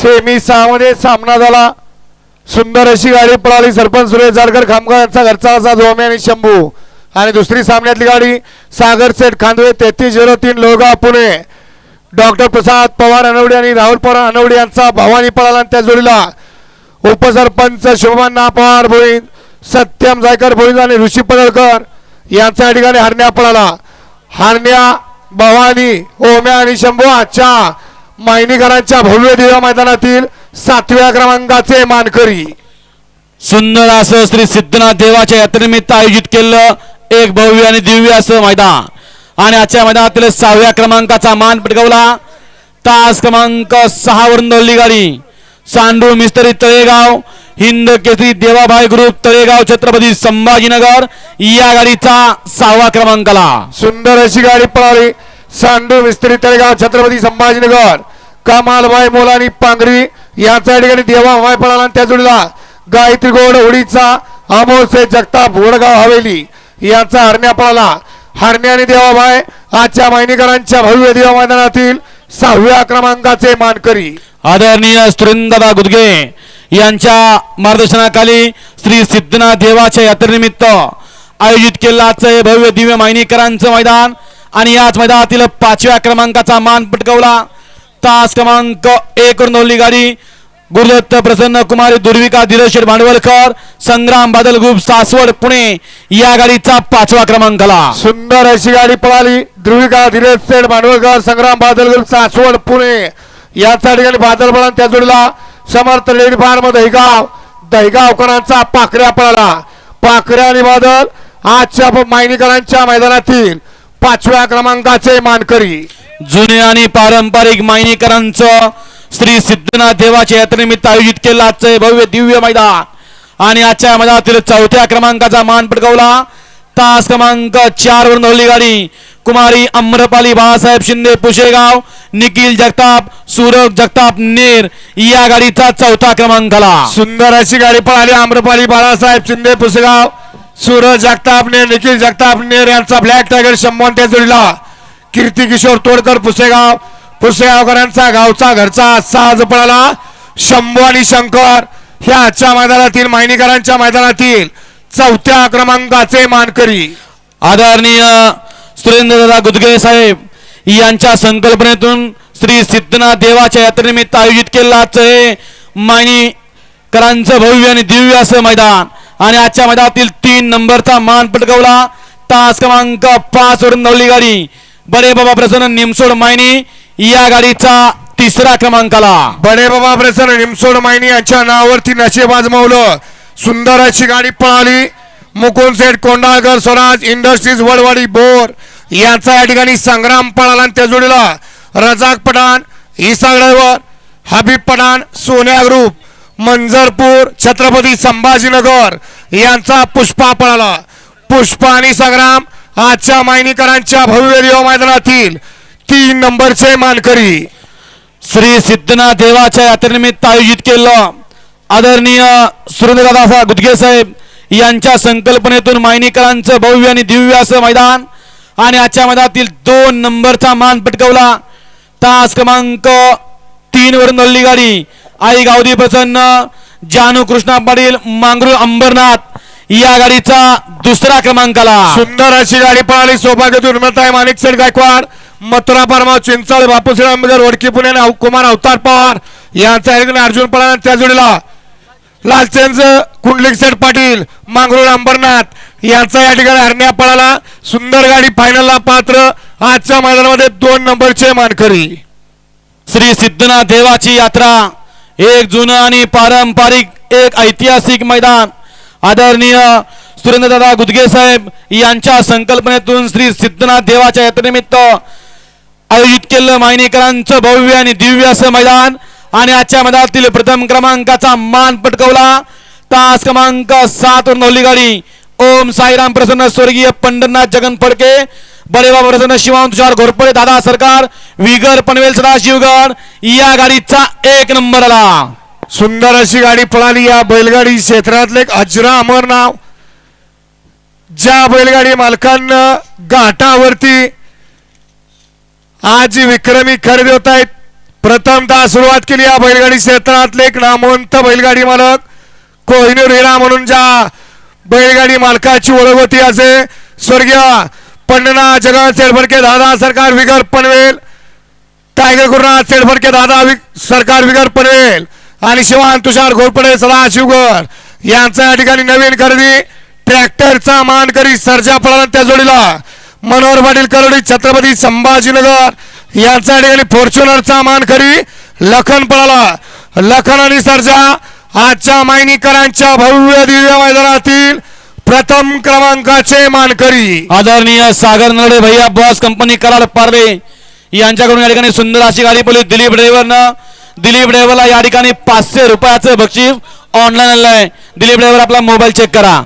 Semi सहामध्ये सामना झाला. सुंदर अशी गाडी पळाली. सरपंच सुरेश जाडकर खामगाव यांचा घरचा असा जोमे आणि शंभू. आणि दुसरी सामन्यातली गाडी सागर सेठ खांदवे तेहतीस झिरो तीन लोहगाव पुणे. डॉक्टर प्रसाद पवार अनवडे आणि राहुल पवार अनवडे यांचा भवानी पळाला आणि त्या जोडीला उपसरपंच शोभाना पवार भोईन सत्यम जायकर भोईन आणि ऋषी पडळकर यांचा या ठिकाणी हरण्या पळाला. हरण्या भवानी ओम्या आणि शंभू आजच्या मायनीकरांच्या भव्य दिव्या मैदानातील सातव्या क्रमांकाचे मानकरी. सुंदर असं श्री सिद्धनाथ देवाच्या यात्रेनिमित्त आयोजित केलेलं एक भव्य आणि दिव्य असं मैदान. आणि आजच्या मैदानातील सहाव्या क्रमांकाचा मान पटकावला. तास क्रमांक सहा वरून दौडली गाडी सांडू मिस्त्री तळेगाव हिंद केसरी देवाभाई ग्रुप तळेगाव छत्रपती संभाजीनगर या गाडीचा सहावा क्रमांकाला. सुंदर अशी गाडी पळाली. सांडू मिस्त्री तळेगाव छत्रपती संभाजीनगर. कमालबाई मोलानी पांगरी यांच्या ठिकाणी देवा हवाय पळाला आणि त्या जोडीला गायत्री गोड होडीचा अमोल से जगताप वडगाव हवेली. यांचा हरण्या पळाला हरण्या आणि देवाबाई आजच्या मायनीकरांच्या भव्य देवा मैदानातील सहाव्या क्रमांकाचे मानकरी. आदरणीय सुरेंद्रदा गुदगे यांच्या मार्गदर्शनाखाली श्री सिद्धनाथ देवाच्या यात्रेनिमित्त आयोजित केलेलं आजचं हे भव्य दिव्य मायनीकरांचं मैदान. आणि याच मैदानातील पाचव्या क्रमांकाचा मान पटकवला. तास क्रमांक एक वरून नवली गाडी गुरुदत्त प्रसन्न कुमारी दुर्विका धीरज भांडवलकर संग्राम बादल ग्रुप सासवड पुणे. या गाडीचा पाचवा क्रमांकाला. सुंदर अशी गाडी पळाली. ध्रुविका धीरज सेठ भांडवलकर संग्राम बादल सासवड पुणे. याचा ठिकाणी बादल पळा त्या जोडीला समर्थ लेडी फार्म दहिगाव. दहिगावकरांचा पाखऱ्या पळाला. पाखऱ्या आणि बादल आजच्या मायनीकरांच्या मैदानातील पाचव्या क्रमांकाचे मानकरी. जुने आणि पारंपरिक मायनीकरांचं श्री सिद्धनाथ देवाच्या यात्रेनिमित्त आयोजित केलं आजचं भव्य दिव्य मैदान. आणि आजच्या मैदानातील चौथ्या क्रमांकाचा मान पटकावला. तास क्रमांक चार वरून धावली गाडी कुमारी अम्रपाली बाळासाहेब शिंदे पुशेगाव निखिल जगताप सूरज जगताप नेर या गाडीचा चौथा क्रमांक आला सुंदर अशी गाडी पळाली. आम्रपाली बाळासाहेब शिंदे पुसेगाव सूरज जगतापने निखिल जगताप नेर यांचा ब्लॅक टायगर शंभर त्या जोडीला. कीर्ती किशोर तोडकर पुसेगाव. पुसेगावकरांचा गावचा घरचा आज पळाला. शंभू आणि शंकर ह्या आजच्या मैदानातील मायनीकरांच्या मैदानातील चौथ्या क्रमांकाचे मानकरी. आदरणीय सुरेंद्रदादा गुदगे साहेब यांच्या संकल्पनेतून श्री सिद्धनाथ देवाच्या यात्रेनिमित्त आयोजित केलेलं आजचं हे मायनीकरांचं भव्य आणि दिव्य असं मैदान. आणि आजच्या मैदानातील तीन नंबरचा मान पटकवला. तास क्रमांक पाच वरून नवली गाडी. बरे बाबा प्रसन्न निमसोड मायनी या गाडीचा तिसरा क्रमांकाला. बडे बाबा प्रसन्न निमसोड मायनी यांच्या नावावरती नशेब मावलं सुंदर अशी गाडी पळाली. मुकुंद सेठ कोंडाळकर स्वराज इंडस्ट्रीज वडवाडी बोर यांचा या ठिकाणी संग्राम पळाला आणि त्या जोडीला रजाक पठाण इसा ड्रायव्हर हबीब पठाण सोन्या ग्रुप मंजरपूर छत्रपती संभाजीनगर यांचा पुष्पा पळाला. पुष्पा आणि संग्राम आजच्या मायनीकरांच्या भव्य रिओ मैदानातील तीन नंबरचे मानकरी श्री सिद्धनाथ देवाच्या यात्रेनिमित्त आयोजित केलं. आदरणीय सुरेंद्रदादा गुदगे साहेब यांच्या संकल्पनेतून मायनीकरांचं भव्य आणि दिव्य असं मैदान आणि आजच्या मैदानातील दोन नंबरचा मान पटकवला. तास क्रमांक तीन वरून दल्ली गाडी आई गावदी प्रसन्न जानू कृष्णा पाटील मांगरू अंबरनाथ या गाडीचा दुसरा क्रमांकाला. सुंदर अशी गाडी पळाली सौभाग्य दुर्मताय माणिक सेठ गायकवाड मथुरा परमाव चिंचाळ बापूश्री आंबेडकर ओळखी पुणे कुमार अवतार पवार. यांचा ठिकाणी अर्जुन पळाला त्या जोडीला लालचंद कुंडलिक सेठ पाटील मांगरूळ अंबरनाथ यांचा या ठिकाणी हरण्या पळाला. सुंदर गाडी फायनलला पात्र आजच्या मैदानामध्ये दोन नंबरचे मानकरी. श्री सिद्धनाथ देवाची यात्रा एक जुनं आणि पारंपरिक एक ऐतिहासिक मैदान. आदरणीय सुरेंद्रदादा गुदगे साहेब यांच्या संकल्पनेतून श्री सिद्धनाथ देवाच्या यात्रेनिमित्त आयोजित केलेलं मायनेकरांचं भव्य आणि दिव्य असं मैदान. आणि आजच्या मैदानातील प्रथम क्रमांकाचा मान पटकवला. तास क्रमांक सात वर नवली गाडी ओम साईराम प्रसन्न स्वर्गीय पंढरनाथ जगन फडके. बरेबा प्रसन्न शिवान तुषार घोरपडे दादा सरकार विगर पनवेल सदाशिवगड. या गाडीचा एक नंबर आला. सुंदर अशी गाडी पळाली या बैलगाडी क्षेत्रातले. एक अजरा अमर नाव. ज्या बैलगाडी मालकांना घाटावरती आज विक्रमी खरेदी होत आहेत. प्रथमतः सुरुवात केली या बैलगाडी क्षेत्रातले. एक नामवंत बैलगाडी मालक. कोहिनूर हिरा म्हणून ज्या बैलगाडी मालकाची ओळख होती असे स्वर्गीय पंडना जगन सेडफडके दादा सरकार विगर पनवेल. टायगर गुरुनाथ सेडफडके दादा सरकार विगर पनवेल. आणि शिवान तुषार घोरपडे सदा शिवगर यांचा या ठिकाणी नवीन खरेदी ट्रॅक्टरचा मान करी सर्जा पळाला त्या जोडीला. मनोहर पाटील करोडी छत्रपती संभाजीनगर यांचा या ठिकाणी फॉर्च्युनरचा मान खरी लखन पळाला लखन आणि सर्जा आजच्या मायनीकरांच्या भव्य दिव्य मैदानातील प्रथम क्रमांकाचे मानकरी. आदरणीय सागर नरडे भैया बॉस कंपनी कराड पारवे यांच्याकडून या ठिकाणी सुंदर अशी गाडी पडली. दिलीप ड्रायव्हरनं दिलीप ड्रायव्हरला या ठिकाणी पाचशे रुपयाचं बक्षीस ऑनलाईन आलं आहे. दिलीप ड्रायव्हर आपला मोबाईल चेक करा.